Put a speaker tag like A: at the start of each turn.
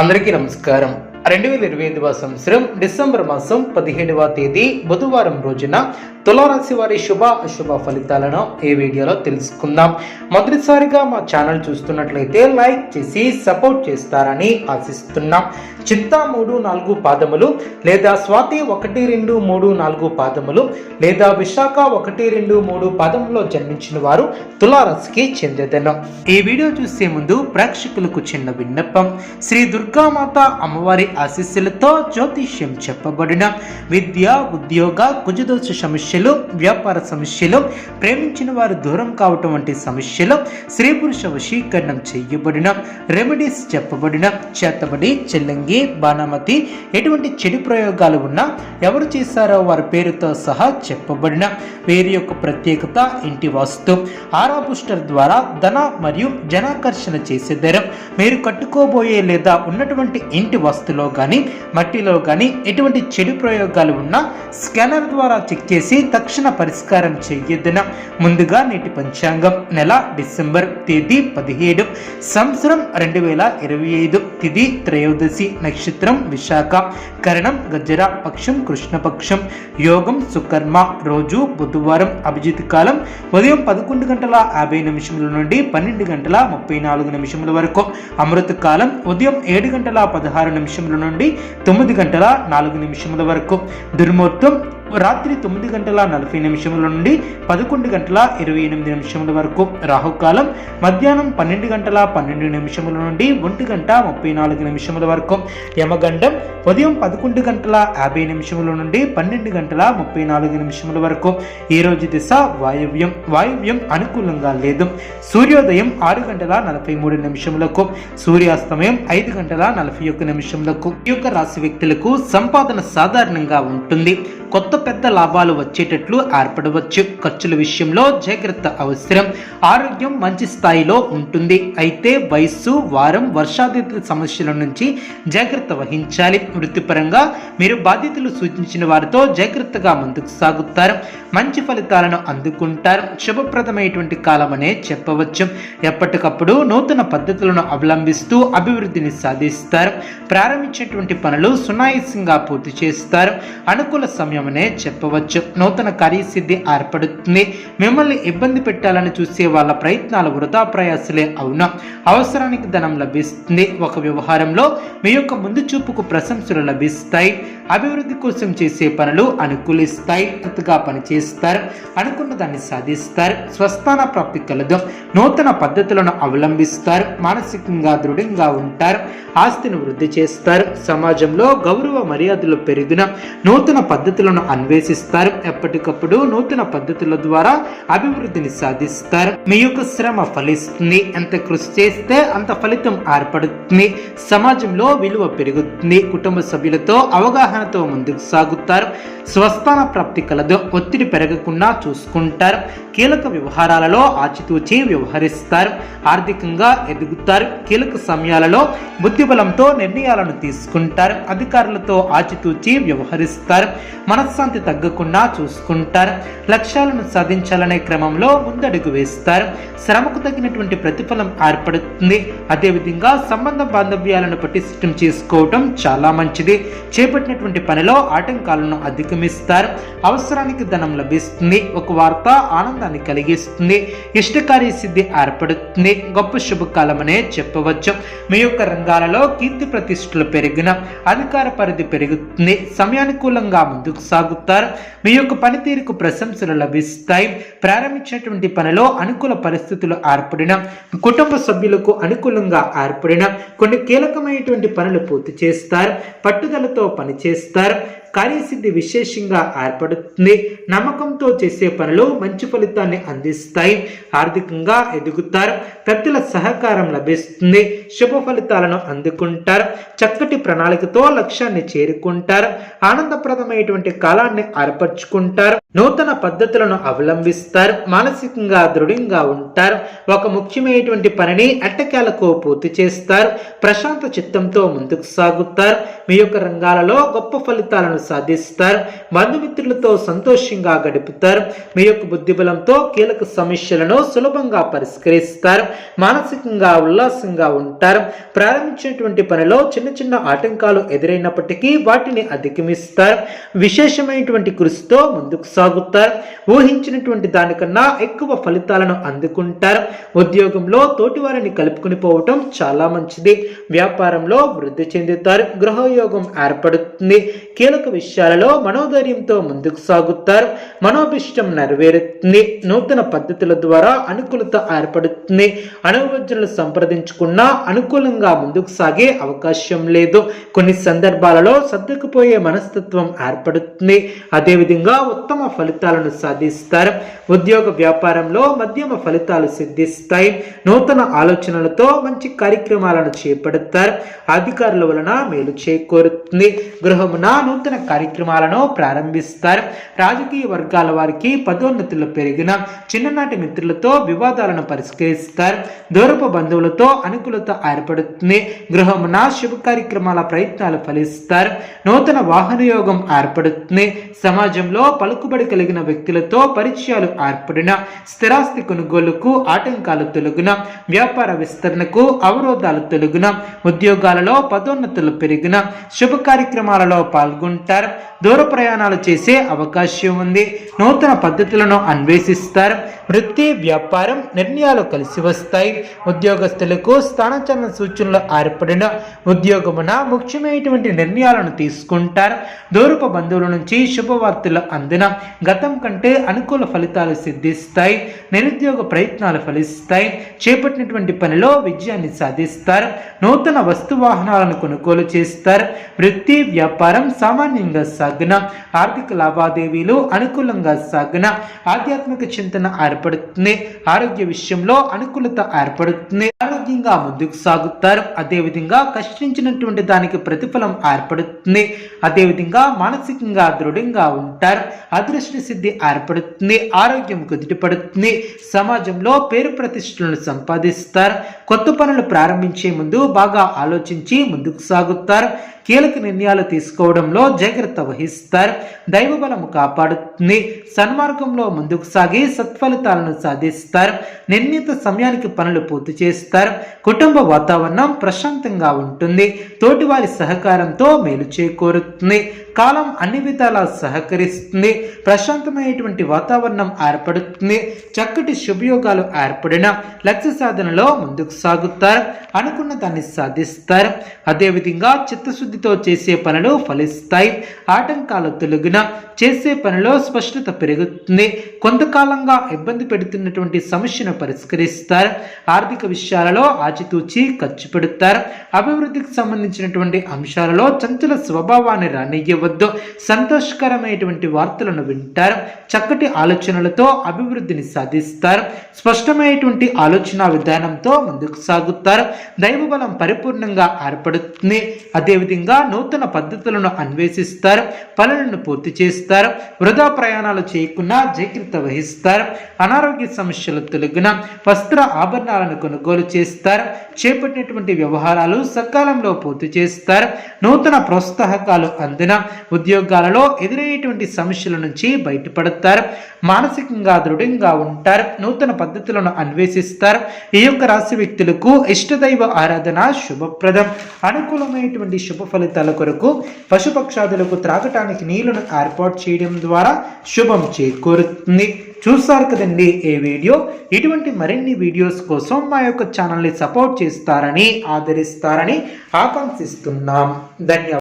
A: అందరికీ నమస్కారం. రెండు వేల ఇరవై ఐదవ సంవత్సరం డిసెంబర్ మాసం పదిహేడవ తేదీ బుధవారం రోజున తులారాశి వారి శుభ అశుభ ఫలితాలను ఈ వీడియోలో తెలుసుకుందాం. మొదటిసారిగా మా ఛానల్ చూస్తున్నట్లయితే లైక్ చేసి సపోర్ట్ చేస్తారని ఆశిస్తున్నాం. చిత్తా మూడు నాలుగు పాదములు లేదా స్వాతి ఒకటి రెండు మూడు నాలుగు పాదములు లేదా విశాఖ ఒకటి రెండు మూడు పాదములో జన్మించిన వారు తులారాశికి చెందేదను. ఈ వీడియో చూసే ముందు ప్రేక్షకులకు చిన్న విన్నపం. శ్రీ దుర్గామాత అమ్మవారి ఆశీస్సులతో జ్యోతిష్యం చెప్పబడిన విద్య ఉద్యోగ కుజదోష సమస్యలు వ్యాపార సమస్యలు ప్రేమించిన వారు దూరం కావటం వంటి సమస్యలు స్త్రీ పురుష వశీకరణం చేయబడిన రెమెడీస్ చెప్పబడిన చేతబడి చెల్లంగి బాణమతి ఎటువంటి చెడు ప్రయోగాలు ఉన్నా ఎవరు చేశారో వారి పేరుతో సహా చెప్పబడిన వీరి యొక్క ప్రత్యేకత ఇంటి వాస్తు ఆరా బూస్టర్ ద్వారా ధన మరియు జనాకర్షణ చేసేదరం మీరు కట్టుకోబోయే లేదా ఉన్నటువంటి ఇంటి వస్తులో కానీ మట్టిలో కానీ ఎటువంటి చెడు ప్రయోగాలు ఉన్నా స్కానర్ ద్వారా చెక్ చేసి తక్షణ పరిష్కారం చేయొద్దున. ముందుగా నేటి పంచాంగం నెల డిసెంబర్ తేదీ పదిహేడు సంవత్సరం రెండు వేల ఇరవై ఐదు తిథి త్రయోదశి నక్షత్రం విశాఖ. కరణం గజ్జర పక్షం కృష్ణపక్షం. యోగం సుకర్మ రోజు బుధవారం అభిజిత్ కాలం ఉదయం పదకొండు గంటల యాభై నిమిషముల నుండి పన్నెండు గంటల ముప్పై నాలుగు నిమిషముల వరకు. అమృత కాలం ఉదయం ఏడు గంటల పదహారు నిమిషముల నుండి తొమ్మిది గంటల నాలుగు నిమిషముల వరకు. దుర్ముహూర్తం రాత్రి తొమ్మిది గంటల నలభై నిమిషముల నుండి పదకొండు గంటల ఇరవై ఎనిమిది నిమిషముల వరకు రాహుకాలం మధ్యాహ్నం పన్నెండు గంటల పన్నెండు నిమిషముల నుండి ఒంటి గంట ముప్పై నాలుగు నిమిషముల వరకు. యమగండం ఉదయం పదకొండు గంటల యాభై నిమిషముల నుండి పన్నెండు గంటల ముప్పై నాలుగు నిమిషముల వరకు. ఈ రోజు దిశ వాయవ్యం వాయవ్యం అనుకూలంగా లేదు. సూర్యోదయం ఆరు గంటల నలభై మూడు నిమిషములకు సూర్యాస్తమయం ఐదు గంటల నలభై ఒక్క నిమిషములకు. ఈ యొక్క రాశి వ్యక్తులకు సంపాదన సాధారణంగా ఉంటుంది. కొత్త పెద్ద లాభాలు వచ్చేటట్లు ఏర్పడవచ్చు. ఖర్చుల విషయంలో జాగ్రత్త అవసరం. ఆరోగ్యం మంచి స్థాయిలో ఉంటుంది. అయితే వయస్సు వారం వర్షాధిత సమస్యల నుంచి జాగ్రత్త వహించాలి. వృత్తిపరంగా మీరు బాధ్యతలు సూచించిన వారితో జాగ్రత్తగా ముందుకు సాగుతారు. మంచి ఫలితాలను అందుకుంటారు. శుభప్రదమైనటువంటి కాలం అనే చెప్పవచ్చు. ఎప్పటికప్పుడు నూతన పద్ధతులను అవలంబిస్తూ అభివృద్ధిని సాధిస్తారు. ప్రారంభించేటువంటి పనులు సునాయాసంగా పూర్తి చేస్తారు. అనుకూల సమయమనే చెప్పవచ్చు. నూతన కార్యసిద్ధి ఏర్పడుతుంది. మిమ్మల్ని ఇబ్బంది పెట్టాలని చూసే వాళ్ళ ప్రయత్నాలు వృధా ప్రయాసలే అవును? అవసరానికి ధనం లభిస్తుంది. ఒక వ్యవహారంలో మీ యొక్క ముందు చూపుకు ప్రశంసలు లభిస్తాయి. అభివృద్ధి కోసం చేసే పనులు అనుకూలిస్తాయి. కృతగా పనిచేస్తారు. అనుకున్న దాన్ని సాధిస్తారు. స్వస్థాన ప్రాప్తి కలదు. నూతన పద్ధతులను అవలంబిస్తారు. మానసికంగా దృఢంగా ఉంటారు. ఆస్తిని వృద్ధి చేస్తారు. సమాజంలో గౌరవ మర్యాదలు పెరిగిన నూతన పద్ధతులను అన్వేషిస్తారు. ఎప్పటికప్పుడు నూతన పద్ధతుల ద్వారా అభివృద్ధిని సాధిస్తారు. మీ యొక్క శ్రమ ఫలిస్తుంది. ఎంత కృషి చేస్తే అంత ఫలితం ఏర్పడుతుంది. సమాజంలో విలువ పెరుగుతుంది. కుటుంబ సభ్యులతో అవగాహనతో ముందుకు సాగుతారు. స్వస్థాన ప్రాప్తి కలదు. ఒత్తిడి పెరగకుండా చూసుకుంటారు. కీలక వ్యవహారాలలో ఆచితూచి వ్యవహరిస్తారు. ఆర్థికంగా ఎదుగుతారు. కీలక సమయాలలో బుద్ధిబలంతో నిర్ణయాలను తీసుకుంటారు. అధికారులతో ఆచితూచి వ్యవహరిస్తారు. మనశ్శాంతి తగ్గకుండా చూసుకుంటారు. లక్ష్యాలను సాధించాలనే క్రమంలో ముందడుగు వేస్తారు. శ్రమకు తగినటువంటి ప్రతిఫలం ఏర్పడుతుంది. అదేవిధంగా సంబంధ బాంధవ్యాలను పటిష్టం చేసుకోవటం చాలా మంచిది. చేపట్టినటువంటి పనిలో ఆటంకాలను అధిగమిస్తారు. అవసరానికి ధనం లభిస్తుంది. ఒక వార్త ఆనందాన్ని కలిగిస్తుంది. ఇష్టకార్య సిద్ధి ఏర్పడుతుంది. గొప్ప శుభకాలమనే చెప్పవచ్చు. మీ యొక్క రంగాలలో కీర్తి ప్రతిష్టలు పెరిగిన అధికార పరిధి పెరుగుతుంది. సమయానుకూలంగా ముందుకు సాగుతారు మీ యొక్క పనితీరుకు ప్రశంసలు లభిస్తాయి. ప్రారంభించినటువంటి పనిలో అనుకూల పరిస్థితులు ఏర్పడిన కుటుంబ సభ్యులకు అనుకూలంగా ఏర్పడిన కొన్ని కీలకమైనటువంటి పనులు పూర్తి చేస్తారు. పట్టుదలతో పనిచేస్తారు. కార్యసిద్ధి విశేషంగా ఏర్పడుతుంది. నమ్మకంతో చేసే పనులు మంచి ఫలితాన్ని అందిస్తాయి. ఆర్థికంగా ఎదుగుతారు. పెద్దల సహకారం లభిస్తుంది. శుభ ఫలితాలను అందుకుంటారు. చక్కటి ప్రణాళికతో లక్ష్యాన్ని చేరుకుంటారు. ఆనందప్రదమైనటువంటి కాలాన్ని ఏర్పరచుకుంటారు. నూతన పద్ధతులను అవలంబిస్తారు. మానసికంగా దృఢంగా ఉంటారు. ఒక ముఖ్యమైనటువంటి పనిని అట్టకేలకు పూర్తి చేస్తారు. ప్రశాంత చిత్తంతో ముందుకు సాగుతారు. మీ యొక్క రంగాలలో గొప్ప ఫలితాలను సాధిస్తారు. బంధుమిత్రులతో సంతోషంగా గడుపుతారు. మీ యొక్క బుద్ధిబలంతో కీలక సమస్యలను సులభంగా పరిష్కరిస్తారు. మానసికంగా ఉల్లాసంగా ఉంటారు. ప్రారంభించినటువంటి పనిలో చిన్న చిన్న ఆటంకాలు ఎదురైనప్పటికీ వాటిని అధిగమిస్తారు. విశేషమైనటువంటి కృషితో ముందుకు సాగుతారు. ఊహించినటువంటి దానికన్నా ఎక్కువ ఫలితాలను అందుకుంటారు. ఉద్యోగంలో తోటివారిని కలుపుకుని పోవటం చాలా మంచిది. వ్యాపారంలో వృద్ధి చెందుతారు. గృహయోగం ఏర్పడుతుంది. కీలక విషయాలలో మనోధైర్యంతో ముందుకు సాగుతారు. మనోభిష్టం నెరవేరుతుంది. నూతన పద్ధతుల ద్వారా అనుకూలత ఏర్పడుతుంది. అనుభవజ్ఞులు సంప్రదించుకున్నా అనుకూలంగా ముందుకు సాగే అవకాశం లేదు. కొన్ని సందర్భాలలో సర్దుకుపోయే మనస్తత్వం ఏర్పడుతుంది. అదేవిధంగా ఉత్తమ ఫలితాలను సాధిస్తారు. ఉద్యోగ వ్యాపారంలో మధ్యమ ఫలితాలు సిద్ధిస్తాయి. నూతన ఆలోచనలతో మంచి కార్యక్రమాలను చేపడతారు. అధికారుల వలన మేలు చేకూరుతుంది. గృహమున నూతన కార్యక్రమాలను ప్రారంభిస్తారు. రాజకీయ వర్గాల వారికి పదోన్నతులు పెరిగిన చిన్ననాటి మిత్రులతో వివాదాలను పరిష్కరిస్తారు. దూరపు బంధువులతో అనుకూలత ఏర్పడుతుంది. గృహమున శుభ కార్యక్రమాల ప్రయత్నాలు ఫలిస్తారు. నూతన వాహన యోగం ఏర్పడుతుంది. సమాజంలో పలుకుబడి కలిగిన వ్యక్తులతో పరిచయాలు ఏర్పడిన స్థిరాస్తి కొనుగోలుకు ఆటంకాలు తొలగిన వ్యాపార విస్తరణకు అవరోధాలు తొలగిన ఉద్యోగాలలో పదోన్నతులు పెరిగిన శుభ కార్యక్రమాలలో పాల్గొంటారు దూర ప్రయాణాలు చేసే అవకాశం ఉంది. నూతన పద్ధతులను అన్వేషిస్తారు. వృత్తి వ్యాపారం నిర్ణయాలు కలిసి వస్తాయి. ఉద్యోగస్తులకు స్థానచలన సూచనలు ఏర్పడిన ఉద్యోగమున ముఖ్యమైనటువంటి నిర్ణయాలను తీసుకుంటారు. దూరపు బంధువుల నుంచి శుభవార్తలు అందిన గతం కంటే అనుకూల ఫలితాలు సిద్ధిస్తాయి. నిరుద్యోగ ప్రయత్నాలు ఫలిస్తాయి. చేపట్టినటువంటి పనిలో విజయాన్ని సాధిస్తారు. నూతన వస్తు వాహనాలను కొనుగోలు చేస్తారు. వృత్తి వ్యాపారం సామాన్యంగా సాగిన ఆర్థిక లావాదేవీలు అనుకూలంగా సాగిన ఆధ్యాత్మిక చింతన ఏర్పడుతుంది. ఆరోగ్య విషయంలో అనుకూలత ఏర్పడుతుంది. ఆరోగ్యంగా ముందుకు సాగుతారు. అదేవిధంగా కష్టించినటువంటి దానికి ప్రతిఫలం ఏర్పడుతుంది. అదేవిధంగా మానసికంగా దృఢంగా ఉంటారు. అదృష్ట సిద్ధి ఏర్పడుతుంది. ఆరోగ్యం కుదిరిపడుతుంది సమాజంలో పేరు ప్రతిష్టలను సంపాదిస్తారు. కొత్త పనులు ప్రారంభించే ముందు బాగా ఆలోచించి ముందుకు సాగుతారు. కీలక నిర్ణయాలు తీసుకోవడంలో జాగ్రత్త వహిస్తారు. దైవబలము కాపాడుతుంది. సన్మార్గంలో ముందుకు సాగి సత్ఫలితాలను సాధిస్తారు. నిర్ణీత సమయానికి పనులు పూర్తి చేస్తారు. కుటుంబ వాతావరణం ప్రశాంతంగా ఉంటుంది. తోటివారి సహకారంతో మేలు చేకూరుతుంది. కాలం అన్ని విధాలా సహకరిస్తుంది. ప్రశాంతమైనటువంటి వాతావరణం ఏర్పడుతుంది. చక్కటి శుభయోగాలు ఏర్పడిన లక్ష్య సాధనలో ముందుకు సాగుతారు. అనుకున్న దాన్ని సాధిస్తారు. అదేవిధంగా చిత్తశుద్ధితో చేసే పనులు ఫలిస్తాయి. ఆటంకాలు తొలగిన చేసే పనిలో స్పష్టత పెరుగుతుంది. కొంతకాలంగా ఇబ్బంది పెడుతున్నటువంటి సమస్యను పరిష్కరిస్తారు. ఆర్థిక విషయాలలో ఆచితూచి ఖర్చు పెడతారు. అభివృద్ధికి సంబంధించినటువంటి అంశాలలో చంచల స్వభావాన్ని రానియ్యవద్దు సంతోషకరమైనటువంటి వార్తలను వింటారు చక్కటి ఆలోచనలతో అభివృద్ధిని సాధిస్తారు స్పష్టమైనటువంటి ఆలోచన విధానంతో ముందుకు సాగుతారు దైవబలం పరిపూర్ణంగా ఏర్పడుతుంది. అదేవిధంగా నూతన పద్ధతులను అన్వేషిస్తారు పనులను పూర్తి చేస్తారు వృధా ప్రయాణాలు చేయకుండా జాగ్రత్త వహిస్తారు అనారోగ్య సమస్యలు తొలగిన వస్త్ర ఆభరణాలను కొనుగోలు చేస్తారు చేపట్టినటువంటి వ్యవహారాలు సకాలంలో పూర్తి చేస్తారు నూతన ప్రోత్సాహకాలు అందిన ఉద్యోగాలలో ఎదురయ్యేటువంటి సమస్యల నుంచి బయటపడతారు. మానసికంగా దృఢంగా ఉంటారు. నూతన పద్ధతులను అన్వేషిస్తారు. ఈ యొక్క రాశి వ్యక్తులకు ఇష్టదైవ ఆరాధన శుభప్రదం. అనుకూలమైనటువంటి శుభ ఫలితాల కొరకు పశుపక్షాదులకు త్రాగటానికి నీళ్ళను ఏర్పాటు చేయడం ద్వారా శుభం చేకూరుతుంది. చూస్తారు కదండి ఈ వీడియో? ఇటువంటి మరిన్ని వీడియోస్ కోసం మా యొక్క ఛానల్ని సపోర్ట్ చేస్తారని ఆదరిస్తారని ఆకాంక్షిస్తున్నాం. ధన్యవాదాలు.